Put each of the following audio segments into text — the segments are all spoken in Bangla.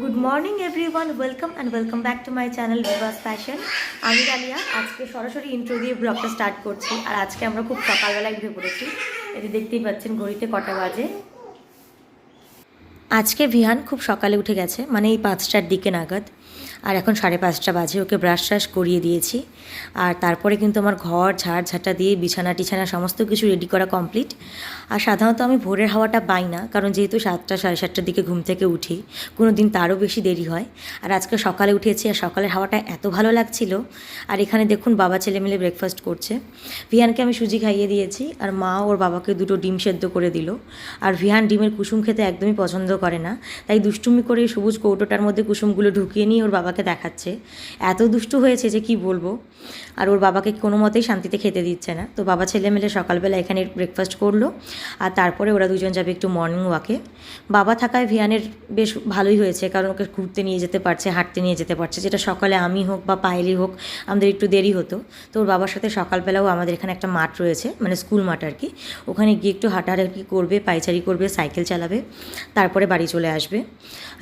Good morning everyone welcome and welcome back to my channel Bibas fashion আমি ডালিয়া আজকে সরাসরি ইন্ট্রো দিয়ে ব্লগটা স্টার্ট করছি, আর আজকে আমরা খুব সকালবেলায় উঠে পড়েছি। এটি দেখতেই পাচ্ছেন, ঘড়িতে কটা বাজে। আজকে ভিহান খুব সকালে উঠে গেছে মানে এই পাঁচটার দিকে নাগাদ। আর এখন সাড়ে পাঁচটা বাজে, ওকে ব্রাশ ট্রাশ করিয়ে দিয়েছি। আর তারপরে কিন্তু আমার ঘর, ঝাড় ঝাঁটা দিয়ে বিছানা টিছানা সমস্ত কিছু রেডি করা কমপ্লিট আর সাধারণত আমি ভোরের হাওয়াটা পাই না, কারণ যেহেতু সাতটা, সাড়ে সাতটার দিকে ঘুম থেকে উঠি কোনো দিন তারও বেশি দেরি হয়। আর আজকে সকালে উঠেছি আর সকালের হাওয়াটা এত ভালো লাগছিল। আর এখানে দেখুন বাবা ছেলে মিলে ব্রেকফাস্ট করছে। ভিহানকে আমি সুজি খাইয়ে দিয়েছি, আর মা ওর বাবাকে দুটো ডিম সেদ্ধ করে দিল। আর ভিহান ডিমের কুসুম খেতে একদমই পছন্দ করে না, তাই দুষ্টুমি করে সবুজ কৌটোটার মধ্যে কুসুমগুলো ঢুকিয়ে নিয়ে ওর বাবাকে দেখাচ্ছে। এত দুষ্টু হয়েছে যে কি বলব? আর ওর বাবাকে কোনো মতেই শান্তিতে খেতে দিচ্ছে না। তো বাবা ছেলে মিলে সকালবেলা এখানে ব্রেকফাস্ট করল আর তারপরে ওরা দুজন যাবে একটু মর্নিং ওয়াকে বাবা থাকায় ভিয়ানের বেশ ভালোই হয়েছে, কারণ ওকে ঘুরতে নিয়ে যেতে পারছে, হাঁটতে নিয়ে যেতে পারছে, যেটা সকালে আমি হোক বা পায়েলি হোক, আমাদের একটু দেরি হতো। তো ওর বাবার সাথে সকালবেলাও আমাদের এখানে একটা মাঠ রয়েছে মানে স্কুল মাঠ আর কি। ওখানে গিয়ে একটু হাঁটাহাঁটি করবে পাইচারি করবে, সাইকেল চালাবে, তারপরে বাড়ি চলে আসবে।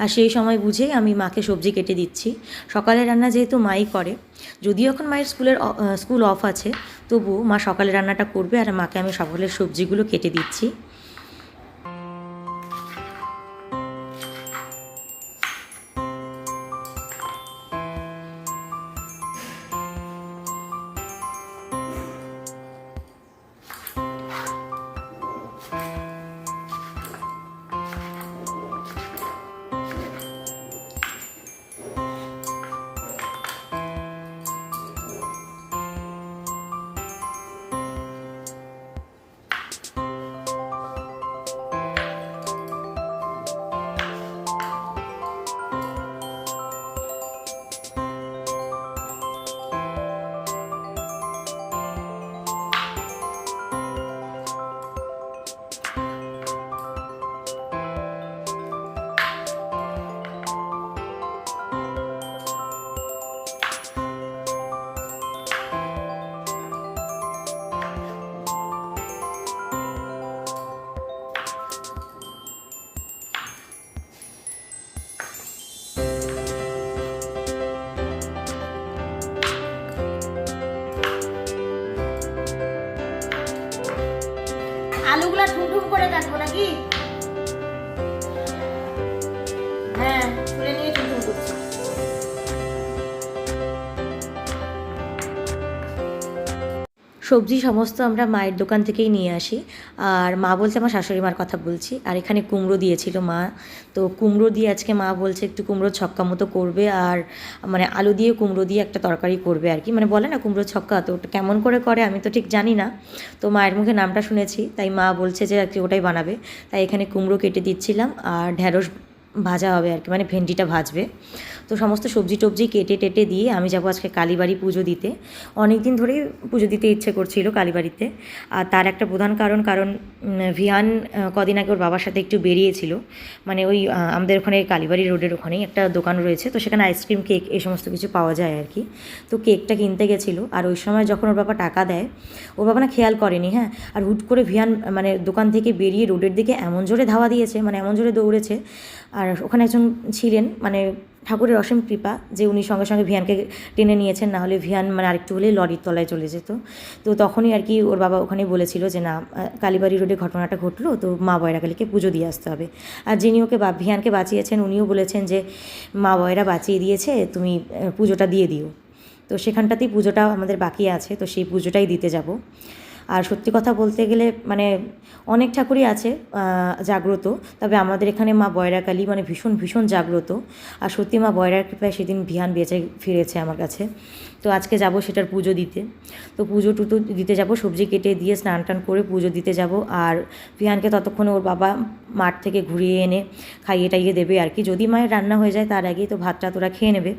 আর সেই সময় বুঝেই আমি মাকে সবজি কেটে দিচ্ছি। সকালে রান্না যেহেতু মাই করে, যদিও এখন মায়ের স্কুলের স্কুল অফ আছে, তবু মা সকালে রান্নাটা করবে আর মাকে আমি সকালের সবজিগুলো কেটে দিচ্ছি। আলুগুলা ঠুমঠুম করে কাটবো নাকি? সবজি সমস্ত আমরা মায়ের দোকান থেকেই নিয়ে আসি। আর মা বলছে, আমার শাশুড়ি মার কথা বলছি। আর এখানে কুমড়ো দিয়েছিল মা। তো কুমড়ো দিয়ে আজকে মা বলছে, একটু কুমড়ো ছক্কা মতো করবে। আর মানে আলু দিয়ে কুমড়ো দিয়ে একটা তরকারি করবে আর কি। মানে বলে না কুমড়ো ছক্কা, তো ওটা কেমন করে করে আমি তো ঠিক জানি না। তো মায়ের মুখে নামটা শুনেছি, তাই মা বলছে যে আর ওটাই বানাবে। তাই এখানে কুমড়ো কেটে দিচ্ছিলাম, আর ঢ্যাঁড়স ভাজা হবে আর কি মানে ভেন্ডিটা ভাজবে। তো সমস্ত সবজি টবজি কেটে টেটে দিয়ে আমি যাব আজকে কালীবাড়ি পুজো দিতে। অনেক দিন ধরেই পুজো দিতে ইচ্ছে করছিল কালীবাড়িতে। আর তার একটা প্রধান কারণ কারণ ভিয়ান কদিন আগে ওর বাবার সাথে একটু বেরিয়েছিল। মানে ওই আমাদের ওখানে কালীবাড়ি রোডের ওখানেই একটা দোকান রয়েছে। তো সেখানে আইসক্রিম কেক এই সমস্ত কিছু পাওয়া যায় আর কি। তো কেকটা কিনতে গেছিল। আর ওই সময় যখন ওর বাবা টাকা দেয়, ওর বাবা না খেয়াল করেনি হ্যাঁ? আর হুট করে ভিয়ান মানে দোকান থেকে বেরিয়ে রোডের দিকে এমন জোরে ধাওয়া দিয়েছে মানে এমন জোরে দৌড়েছে। আর ওখানে একজন ছিলেন মানে ঠাকুরের অসীম কৃপা যে উনি সঙ্গে সঙ্গে ভিয়ানকে টেনে নিয়েছেন, না হলে ভিয়ান মানে আরেকটু হলেই লরির তলায় চলে যেত। তো তখনই আর কি ওর বাবা ওখানে বলেছিল যে, না কালীবাড়ি রোডে ঘটনাটা ঘটলো, তো মা বয়রা বয়রাকালীকে পুজো দিয়ে আসতে হবে। আর যিনি ওকে ভিয়ানকে বাঁচিয়েছেন, উনিও বলেছেন যে, মা বয়রা বাঁচিয়ে দিয়েছে, তুমি পুজোটা দিয়ে দিও। তো সেখানটাতেই পুজোটা আমাদের বাকি আছে, তো সেই পুজোটাই দিতে যাব। আর সত্যি কথা বলতে গেলে মানে অনেক ঠাকুরই আছে জাগ্রত, তবে আমাদের এখানে মা বয়রাকালী মানে ভীষণ ভীষণ জাগ্রত। আর সত্যি মা বয়রার কৃপায় সেদিন ভিয়ান বেঁচে ফিরেছে আমার কাছে। তো আজকে যাব সেটার পুজো দিতে। তো পুজো টুতো দিতে যাব, সবজি কেটে দিয়ে স্নান টান করে পুজো দিতে যাব। আর ভিয়ানকে ততক্ষণে ওর বাবা মাঠ থেকে ঘুরিয়ে এনে খাইয়ে টাইয়ে দেবে আর কি। যদি মায়ের রান্না হয়ে যায়, তার আগেই তো ভাতটা তোরা খেয়ে নেবে।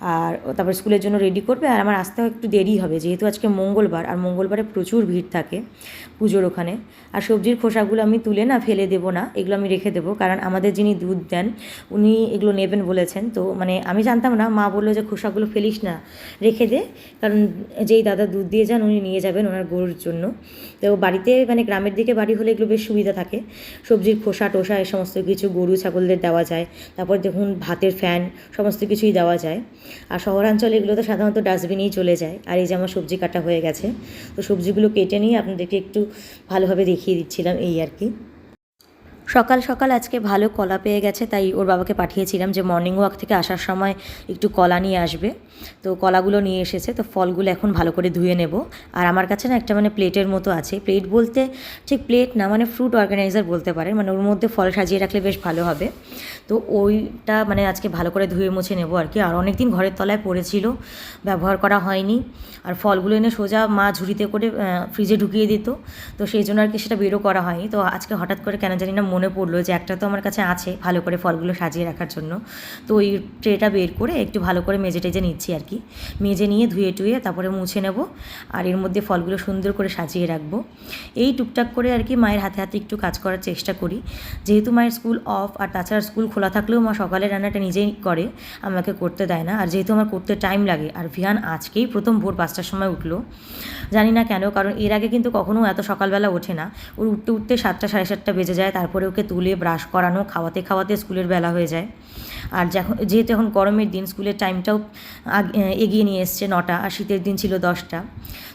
আর তারপর স্কুলের জন্য রেডি করবে আর আমার আসতেও একটু দেরি হবে। যেহেতু আজকে মঙ্গলবার আর মঙ্গলবারে প্রচুর ভিড় থাকে পুজোর ওখানে। আর সবজির খোসাগুলো আমি তুলে না, ফেলে দেবো না, এগুলো আমি রেখে দেবো। কারণ আমাদের যিনি দুধ দেন, উনি এগুলো নেবেন বলেছেন। তো মানে আমি জানতাম না, মা বলল যে খোসাগুলো ফেলিস না, রেখে দে। কারণ যেই দাদা দুধ দিয়ে যান, উনি নিয়ে যাবেন ওনার গরুর জন্য। তো বাড়িতে মানে গ্রামের দিকে বাড়ি হলে এগুলো বেশ সুবিধা থাকে। সবজির খোসা টোসা এই সমস্ত কিছু গরু, ছাগলদের দেওয়া যায়। তারপর দেখুন ভাতের ফ্যান সমস্ত কিছুই দেওয়া যায়। আর শহরাঞ্চলে এগুলো তো সাধারণত ডাস্টবিনেই চলে যায়। আর এই যে আমার সবজি কাটা হয়ে গেছে, তো সবজিগুলো কেটে নিয়ে আপনাদেরকে একটু ভালোভাবে দেখিয়ে দিচ্ছিলাম এই আর কি। সকাল সকাল আজকে ভালো কলা পেয়ে গেছে, তাই ওর বাবাকে পাঠিয়েছিলাম যে মর্নিং ওয়াক থেকে আসার সময় একটু কলা নিয়ে আসবে। তো কলাগুলো নিয়ে এসেছে, তো ফলগুলো এখন ভালো করে ধুয়ে নেব। আর আমার কাছে না একটা মানে প্লেটের মতো আছে। প্লেট বলতে ঠিক প্লেট না মানে ফ্রুট অর্গানাইজার বলতে পারে মানে ওর মধ্যে ফল সাজিয়ে রাখলে বেশ ভালো হবে। তো ওইটা মানে আজকে ভালো করে ধুয়ে মুছে নেব আর কি। আর অনেক দিন ঘরের তলায় পড়েছিল, ব্যবহার করা হয়নি। আর ফলগুলো এনে সোজা মা ঝুড়িতে করে ফ্রিজে ঢুকিয়ে দিত। তো সেই জন্য আর কি সেটা বেরো করা হয়নি। তো আজকে হঠাৎ করে কেন জানি না মনে পড়ল যে একটা তো আমার কাছে আছে ভালো করে ফলগুলো সাজিয়ে রাখার জন্য। তো ওই ট্রেটা বের করে একটু ভালো করে মেজে টেজে নিচ্ছি আর কি। মেজে নিয়ে ধুয়ে টুয়ে তারপরে মুছে নেব আর এর মধ্যে ফলগুলো সুন্দর করে সাজিয়ে রাখব। এই টুকটাক করে আর কি মায়ের হাতে হাতে একটু কাজ করার চেষ্টা করি। যেহেতু মায়ের স্কুল অফ আর তাছাড়া স্কুল খোলা থাকলেও মা সকালে রান্নাটা নিজেই করে, আমাকে করতে দেয় না। আর যেহেতু আমার করতে টাইম লাগে, আর ভিয়ান আজকেই প্রথম ভোর পাঁচটার সময় উঠল, জানি না কেন, কারণ এর আগে কিন্তু কখনো এত সকালবেলা ওঠে না। ওর উঠতে উঠতে সাতটা সাড়ে সাতটা বেজে যায়, তারপরে ওকে তুলে ব্রাশ করানো, খাওয়াতে খাওয়াতে স্কুলের বেলা হয়ে যায়। আর যখন, যেহেতু এখন গরমের দিন, স্কুলের টাইমটাও এগিয়ে নিয়ে এসছে নটা, আর শীতের দিন ছিল দশটা।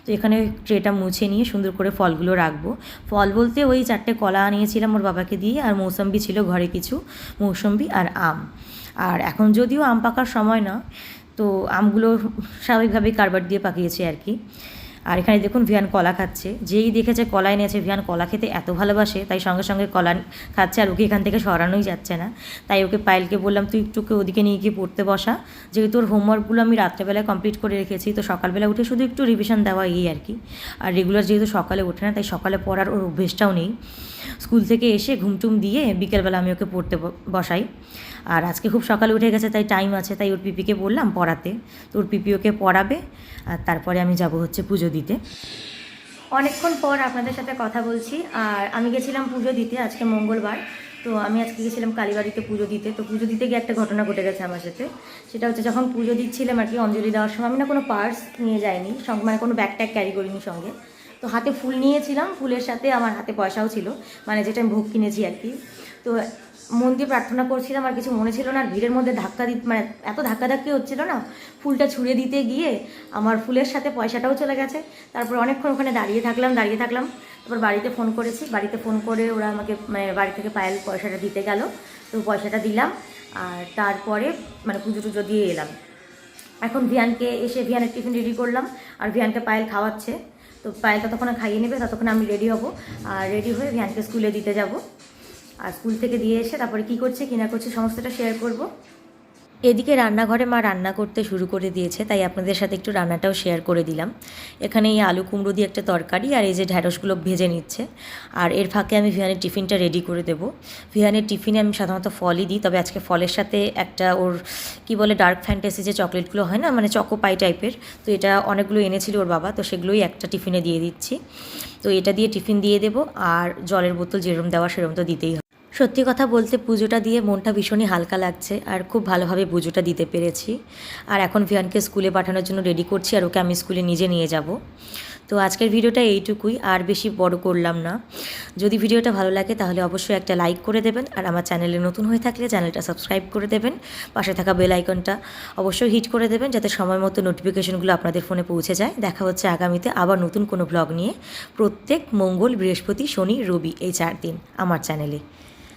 তো এখানে ট্রেটা মুছে নিয়ে সুন্দর করে ফলগুলো রাখব। ফল বলতে ওই চারটে কলা নিয়েছিলাম ওর বাবাকে দিয়ে, আর মৌসম্বি ছিল ঘরে কিছু, মৌসম্বি আর আম। আর এখন যদিও আম পাকার সময় না, তো আমগুলো স্বাভাবিকভাবেই কারবার দিয়ে পাকিয়েছে আর কি। আর এখানে দেখুন ভিয়ান কলা খাচ্ছে। যেই দেখেছে কলা এনেছে ভিয়ান কলা খেতে এত ভালোবাসে, তাই সঙ্গে সঙ্গে কলা খাচ্ছে আর ওকে এখান থেকে সরানোই যাচ্ছে না। তাই ওকে পায়েলকে বললাম, তুই একটুকে ওদিকে নিয়ে গিয়ে পড়তে বসা। যেহেতু ওর হোমওয়ার্কগুলো আমি রাত্রেবেলায় কমপ্লিট করে রেখেছি, তো সকালবেলা উঠে শুধু একটু রিভিশন দেওয়া এই আর কি। আর রেগুলার যেহেতু সকালে ওঠে না, তাই সকালে পড়ার ওর অভ্যেসটাও নেই। স্কুল থেকে এসে ঘুমটুম দিয়ে বিকেলবেলা আমি ওকে পড়তে বসাই। আর আজকে খুব সকালে উঠে গেছে, তাই টাইম আছে, তাই ওর পিপিকে বললাম পড়াতে। তো ওর পিপি ওকে পড়াবে, আর তারপরে আমি যাব হচ্ছে পুজো দিতে। অনেকক্ষণ পর আপনাদের সাথে কথা বলছি, আর আমি গেছিলাম পুজো দিতে আজকে মঙ্গলবার। তো আমি আজকে গেছিলাম কালীবাড়িতে পুজো দিতে। তো পুজো দিতে গিয়ে একটা ঘটনা ঘটে গেছে আমার সাথে। সেটা হচ্ছে যখন পুজো দিচ্ছিলাম আর কি অঞ্জলি দেওয়ার সময়, আমি না কোনো পার্স নিয়ে যাইনি সঙ্গে মানে কোনো ব্যাগ ট্যাগ ক্যারি করিনি সঙ্গে। তো হাতে ফুল নিয়েছিলাম, ফুলের সাথে আমার হাতে পয়সাও ছিল মানে যেটা আমি ভোগ কিনেছি আর কি। তো মন দিয়ে প্রার্থনা করছিলাম আর কিছু মনে ছিল না, আর ভিড়ের মধ্যে ধাক্কা দিতে মানে এত ধাক্কা ধাক্কি হচ্ছিল না, ফুলটা ছুঁড়ে দিতে গিয়ে আমার ফুলের সাথে পয়সাটাও চলে গেছে। তারপর অনেকক্ষণ ওখানে দাঁড়িয়ে থাকলাম দাঁড়িয়ে থাকলাম। তারপর বাড়িতে ফোন করেছি, বাড়িতে ফোন করে ওরা আমাকে মানে বাড়ি থেকে পায়েল পয়সাটা দিতে গেল। তো পয়সাটা দিলাম, আর তারপরে মানে পুজো টুজো দিয়ে এলাম। এখন ভিয়ানকে এসে ভিয়ানের টিফিন রেডি করলাম, আর ভিয়ানকে পায়েল খাওয়াচ্ছে। তো পায়েল ততক্ষণ খাইয়ে নেবে, ততক্ষণ আমি রেডি হব। আর রেডি হয়ে ভিয়ানকে স্কুলে দিতে যাব। আর স্কুল থেকে দিয়ে এসে তারপরে কি করছে কিনা করছে, সমস্তটা শেয়ার করব। এদিকে রান্নাঘরে মা রান্না করতে শুরু করে দিয়েছে, তাই আপনাদের সাথে একটু রান্নাটাও শেয়ার করে দিলাম। এখানে এই আলু কুমড়ো দিয়ে একটা তরকারি আর এই যে ঢ্যাঁড়সগুলো ভেজে নিচ্ছে। আর এর ফাঁকে আমি ভিহানের টিফিনটা রেডি করে দেবো। ভিহানের টিফিনে আমি সাধারণত ফলই দিই, তবে আজকে ফলের সাথে একটা ওর, কি বলে ডার্ক ফ্যান্টাসি যে চকলেটগুলো হয় না মানে চকো পাই টাইপের তো এটা অনেকগুলো এনেছিল ওর বাবা, তো সেগুলোই একটা টিফিনে দিয়ে দিচ্ছি। তো এটা দিয়ে টিফিন দিয়ে দেবো, আর জলের বোতল যেরম দেওয়া সেরম তো দিতেই সত্যি কথা বলতে পুজোটা দিয়ে মনটা ভীষণই হালকা লাগছে আর খুব ভালোভাবে পুজোটা দিতে পেরেছি। আর এখন ভিয়ানকে স্কুলে পাঠানোর জন্য রেডি করছি আর ওকে আমি স্কুলে নিজে নিয়ে যাব। তো আজকের ভিডিওটা এইটুকুই, আর বেশি বড় করলাম না। যদি ভিডিওটা ভালো লাগে তাহলে অবশ্যই একটা লাইক করে দেবেন আর আমার চ্যানেলে নতুন হয়ে থাকলে চ্যানেলটা সাবস্ক্রাইব করে দেবেন। পাশে থাকা বেল আইকনটা অবশ্যই হিট করে দেবেন যাতে সময় মতো নোটিফিকেশনগুলো আপনাদের ফোনে পৌঁছে যায়। দেখা হচ্ছে আগামীতে আবার নতুন কোনো ব্লগ নিয়ে। প্রত্যেক মঙ্গল, বৃহস্পতি, শনি, রবি এই চার দিন আমার চ্যানেলে।